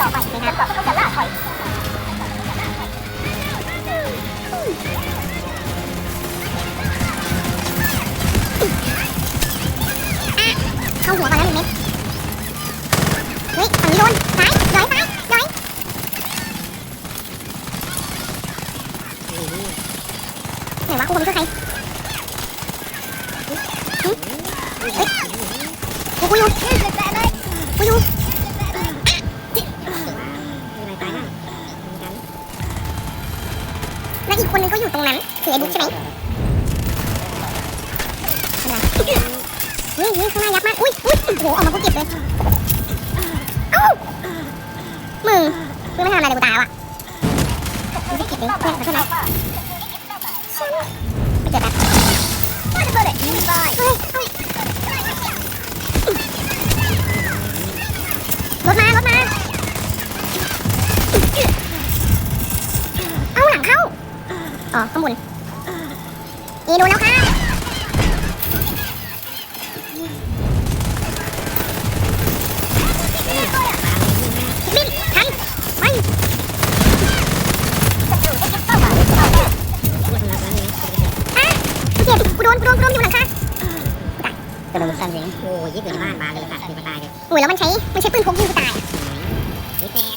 ต่อไปจนกว่าพวกเขาจะล่าถอยเข้าหัวก่อนแล้วหนึ่งเม็ดเฮ้ยฝั่งนี้โดนซ้ายย้อยซ้ายย้อยไหนวะกูผมคือใคร เฮ้ยเฮ้ยข้างหน้ายักมากอุ้ยอุ้ยโอ้โหออกมากูเก็บเลยเอ้ามึงมึงไม่ทำอะไรเลยกูตายวอะมึงจะเก็บเลยเพื่อนขอโทษนะไปเจอแบบเฮ้ยเฮ้ยรถมารถมาเอ้าหลังเข้าอ๋อข้างบนอีโดนแล้วค่ะ นกูโดนกูโดนอยู่หลังคากระโดดสั้นเลยโอ้ยยิบอยู่ในบ้านมาเลยสัตว์มีมาตายเลยโอ้ยแล้วมันใช้ มันใช้ปืนพกยิงกูตายนี่แตก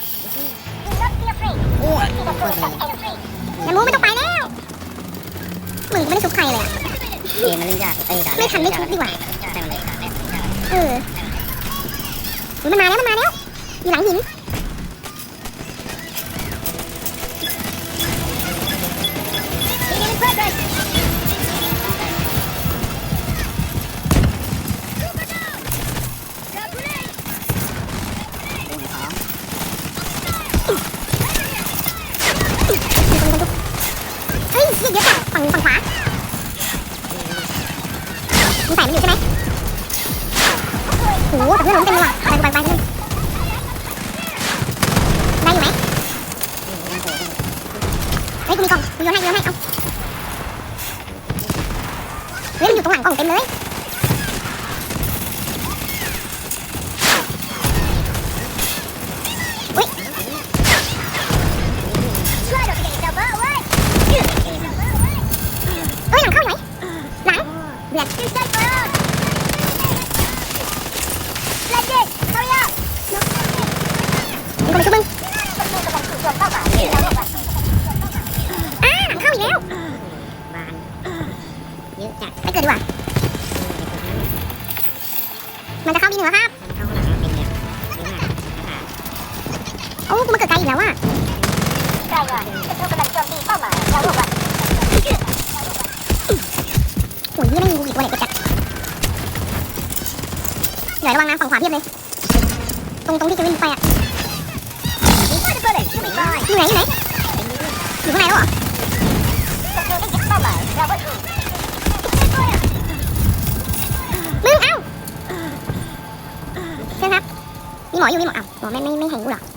โอ้ยแล้วมูไม่ต้องไปแล้ว มึงกูไม่ได้ชุบใครเลยอะเกมมันเล่นยากเอ้ยด่าไม่ทันไม่ชุบดีกว่าใช่มันเลยด่าเล่นด่าเออเฮ้ยมันมาแล้วมันมาแล้วอยู่หลังหิน เฮ้ยกูมีกล่องกูโยนให้โยน แล้วว่ะใช่ค่ะศัตรูกำลังโจมตีเป้าหมายเราบอกว่าโอ้ยยี่ไม่มีกูอีกตัวไหนกูจัดเดี๋ยระวังนะฝั่งขวาเพียบเลย ตรงตรงที่จะวิ่งไปอะอยู่ไหนอยู่ไหนอยู่ข้างในแล้วเหรอศัตรูได้ยึดเป้าหมายเราก็ถูกมึงเอ้าเชิญครับมีหมออยู่มีหมออ้าหมอไม่ไม่ไม่เห็นกูหรอมี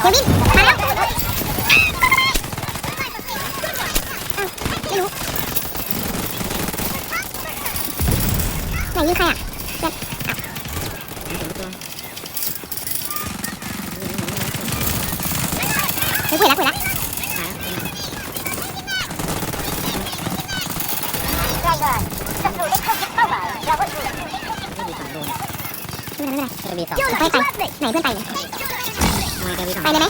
กน้อยวินมาแล้วอ้าวไม่รู้ไหนยิงใครอะเฮ้ยคุยแล้วคุยแล้วรายงานศัตรูได้เข้ายึดเป้าหมายเราก็ถูกไม่เป็นไรไม่เป็นไรจะมีสองไปไปไหนเพื่อนไปเนี่ยทำ ไมจะมีสองไปเลยไหม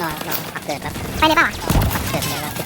รอรอปักเกิดแล้วไปเลยเปล่าอะปักเกิดเลยแล้ว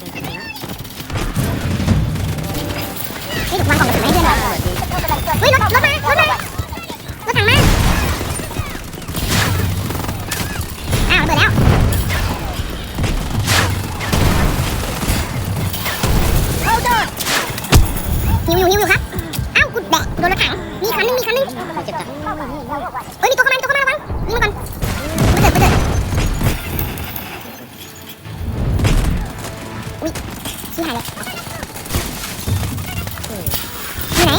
ชี้หายเลยที่ไหน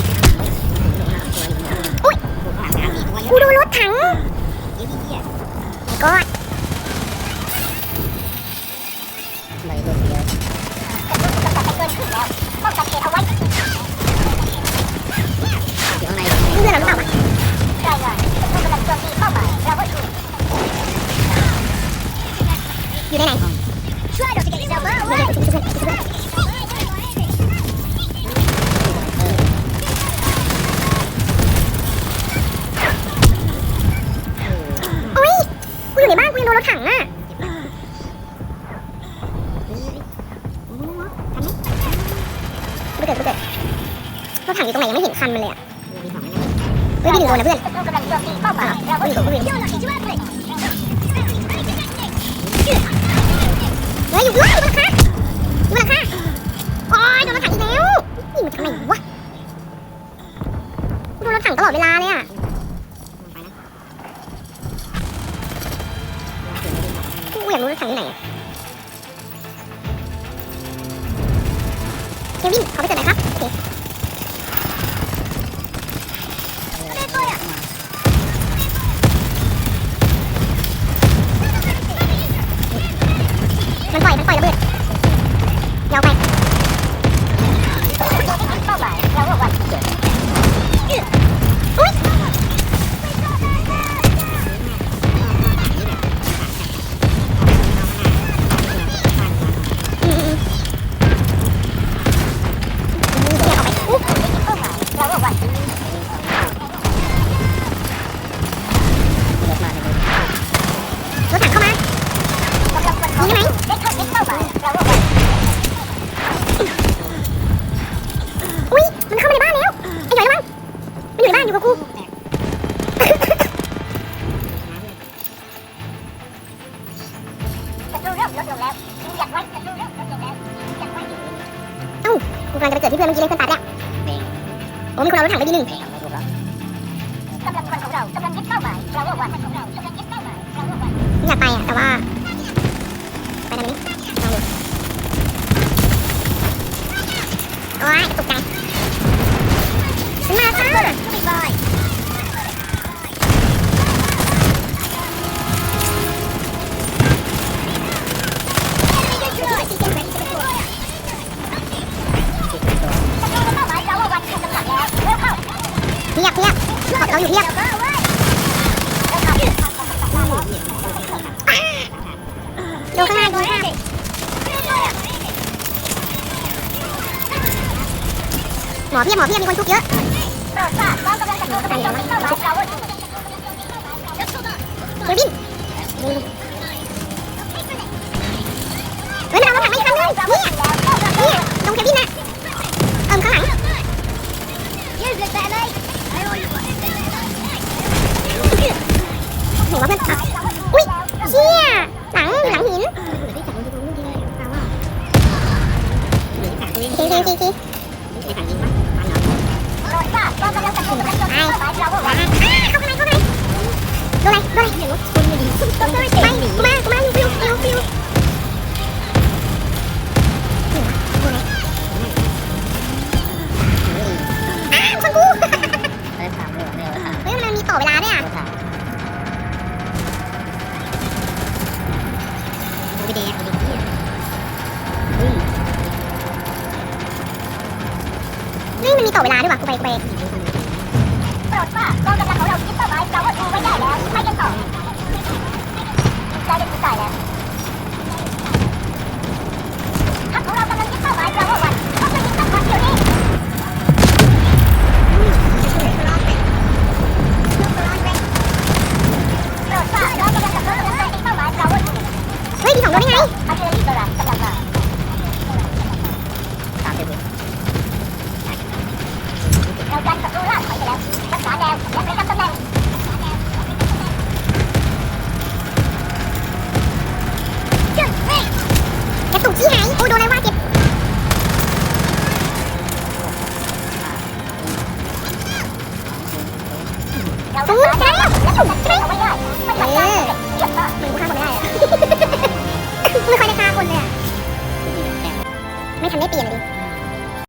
อุ้ยกูโดนรถถัง รถถังอะไม่เกิดไม่เกิดรถถังอยู่ตรงไหนยังไม่เห็นคันมันเลยอะเฮ้ยมีหนึ่งตันเพื่นะเพื่อนเฮ้ยอยู่ด้วยอยู่บนหลังคาอยู่บนหลังคาโอ้ยโดนรถถังอีกแล้วนี่มันทำไมวะโดนรถถังตลอดเวลาเลยอะ อยากไปอะแต่ว่า หมอเพียหมอเพียมีคนชุกเยอะเดี๋ยวบินเฮ้ยมันเอารมาทำกคันนึงเนี่ยเนี่ยตรงเคบินน่ะเอิมข้างหลังหัวเพื่อน นี่มันมีต่อเวลาด้วยว่ะกูไปกูไปโปรดว่ากองกำลังของเรายึดเป้าหมายเราก็ดูไว้ได้แล้วไปกันต่อได้เป็นกูตายแล้วทัพของเรากำลังยึดเป้าหมายเราก็วัน tu!